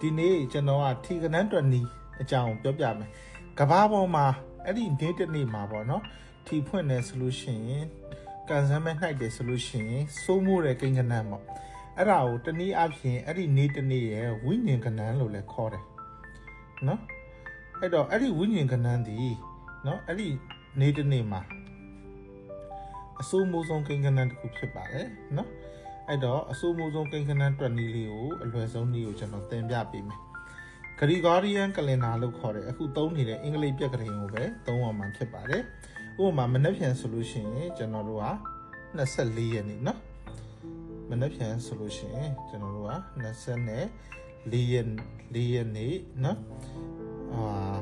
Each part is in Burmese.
ဒီနေ့ကျွန်တော်ကထီကနန်းတွက်နီအကြောင်းပြောပြမယ်ကဘာပေါ်မှာအဲ့ဒီနေ့တစ်နေ့မှာပေါ့နော်ထီဖွင့်နေဆိုလို့ရှိရင်ကန်ဆန်းမဲ့နှိုက်တယ်ဆိုလို့ရှိရင်စိုးမိုးတဲ့ကိန်းကနန်းပေါ့အဲ့ဒါကိုတနည်းအားဖြင့်အဲ့ဒီနေ့တစ်နေ့ရဲ့ဝိညာဉ်ကနန်းလို့လည်းခေါ်တယ်နော်အဲ့တော့အဲ့ဒီဝိညာဉ်ကနန်းဒီနော်အဲ့ဒီနေ့တစ်နေ့မှာ အဆိုးမိုးဆုံးကိန်းဂဏန်းတစ်ခုဖြစ်ပါတယ်နော်အဲ့တော့အဆိုးမိုးဆုံးကိန်းဂဏန်းတွက်နည်းလေးကိုအလွယ်ဆုံးနည်းကိုကျွန်တော်သင်ပြပေးမယ် Gregorian calendar လို့ခေါ်တယ်အခုသုံးနေတဲ့အင်္ဂလိပ်ပြက္ခဒိန်ကိုပဲသုံးအောင်မှဖြစ်ပါတယ်ဥပမာမနေ့ပြန်ဆိုလို့ရှိရင်ကျွန်တော်တို့က24ရက်နေ့နော်မနေ့ပြန်ဆိုလို့ရှိရင်ကျွန်တော်တို့က24ရက်4ရက်နေ့နော်အာ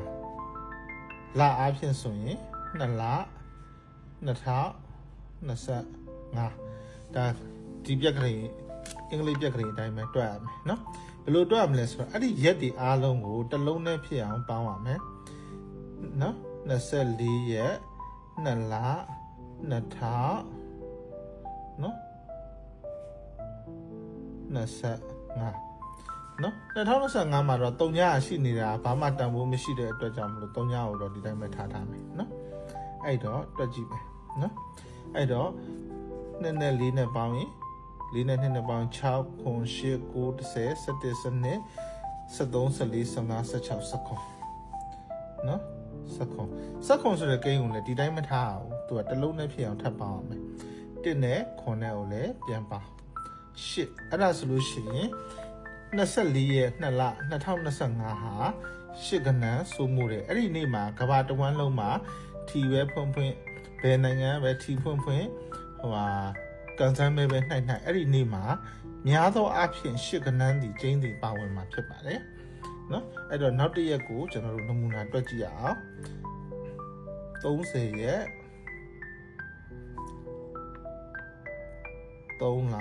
လအားဖြင့်ဆိုရင်2လ2000 2025ဒါဒီပြက်ကလေးအင်္ဂလိပ်ပြက်ကလေးအတိုင်းပဲတွက်ရမယ်เนาะ ဘယ်လိုတွက်ရမလဲဆိုတော့အဲ့ဒီရက်ဒီအားလုံးကိုတစ်လုံးနဲ့ဖြစ်အောင်ပေါင်းရမယ်နော်24ရက်2လ2000နော်25နော်2025မှာတော့3ညရှိနေတာဘာမှတန်ဖိုးမရှိတဲ့အတွက်ကြောင့်မလို့3ညကိုတော့ဒီတိုင်းပဲထားထားမယ်နော်အဲ့တော့တွက်ကြည့်မယ် နော်အဲ့တော့နှစ်နဲ့လေးနဲ့ပေါင်းရင်လေးနဲ့နှစ်နဲ့ပေါင်း6ခု8 9 10 17 12 13 14 15 16 19နော်19 19ဆိုတဲ့ကိန်းကိုလည်းဒီတိုင်းမထားအောင်သူကတစ်လုံးနဲ့ဖြစ်အောင်ထပ်ပေါင်းအောင်မယ်1နဲ့9နဲ့ကိုလည်းပြန်ပေါင်း8အဲ့ဒါဆိုလို့ရှိရင်24ရက်2လ2025ဟာ8ကနန်းစိုးမှုတယ်အဲ့ဒီနေ့မှာကဘာတဝမ်းလုံးမှာထီပဲဖွင့်ဖွင့် ဘယ်နိုင်ငံပဲထီဖွင့်ဖွင့်ဟိုဟာကန်ဆန်းပဲပဲနှိုက်နှိုက်အဲ့ဒီနေ့မှာများသောအားဖြင့်8ကနန်းဒီကျင်းဒီပါဝင်မှာဖြစ်ပါတယ်နော်အဲ့တော့နောက်တစ်ရက်ကိုကျွန်တော်တို့နမူနာတွက်ကြည့်ရအောင်30ရက်3လ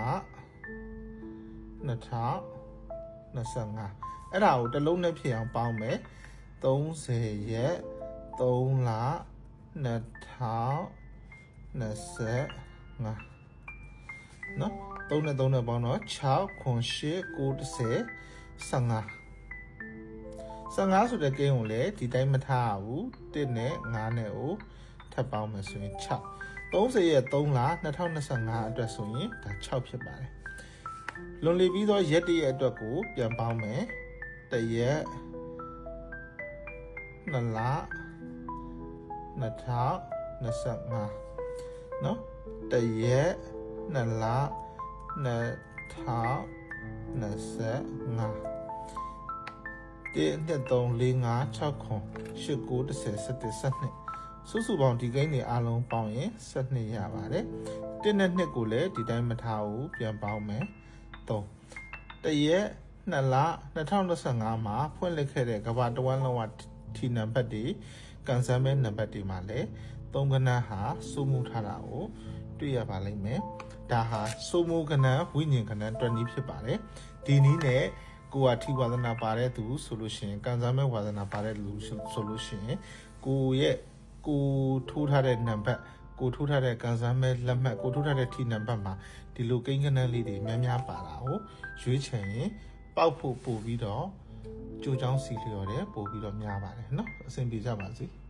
2025အဲ့ဒါကိုတစ်လုံးနဲ့ဖြစ်အောင်ပေါင်းမယ်30ရက်3လ2025 နော်3နဲ့3နဲ့ပေါင်းတော့6ခွန်8 9 10 15 15ဆိုတဲ့ကိန်းကိုလည်းဒီတိုင်းမထားဘူး1နဲ့5နဲ့ကိုထပ်ပေါင်းမယ်ဆိုရင်6 30ရက်3လ2025အတွက်ဆိုရင်ဒါ6ဖြစ်ပါတယ်လွန်လီပြီးသောရက်တရက်အတွက်ကိုပြန်ပေါင်းမယ်တရက်2လ 2025နော်တရက်2လ2025 1 2 3 4 5 6ခွန်8 9 10 11 12စုစုပေါင်းဒီကိန်းတွေအားလုံးပေါင်းရင်12ရပါတယ်1နဲ့2ကိုလည်းဒီတိုင်းမထားဘူးပြန်ပေါင်းမယ်3တရက်2လ2025မှာဖွင့်လှစ်ခဲ့တဲ့ကဘာတဝမ်းလုံးဝထီနံပါတ်တွေ ကန်ဆယ်မဲနံပါတ်တွေမှာလည်းသုံးကဏ္ဍဟာစုမှုထားတာကိုတွေ့ရပါလိမ့်မယ်ဒါဟာစုမှုကဏ္ဍဝိညာဉ်ကဏ္ဍတွက်နည်းဖြစ်ပါတယ်ဒီနည်းနဲ့ကိုကထိဝါဒနာပါတဲ့သူဆိုလို့ရှိရင်ကန်ဆယ်မဲဝါဒနာပါတဲ့လူဆိုလို့ရှိရင်ကိုရဲ့ကိုထိုးထားတဲ့နံပါတ်ကိုထိုးထားတဲ့ကန်ဆယ်မဲလက်မှတ်ကိုထိုးထားတဲ့ထီနံပါတ်မှာဒီလိုကိန်းကဏ္ဍလေးတွေများများပါတာကိုရွေးချယ်ရင်ပေါက်ဖို့ပို့ပြီးတော့ ကြိုချောင်းစီလျော်တယ်ပို့ပြီးတော့များပါတယ်နော်အဆင်ပြေကြပါစေ။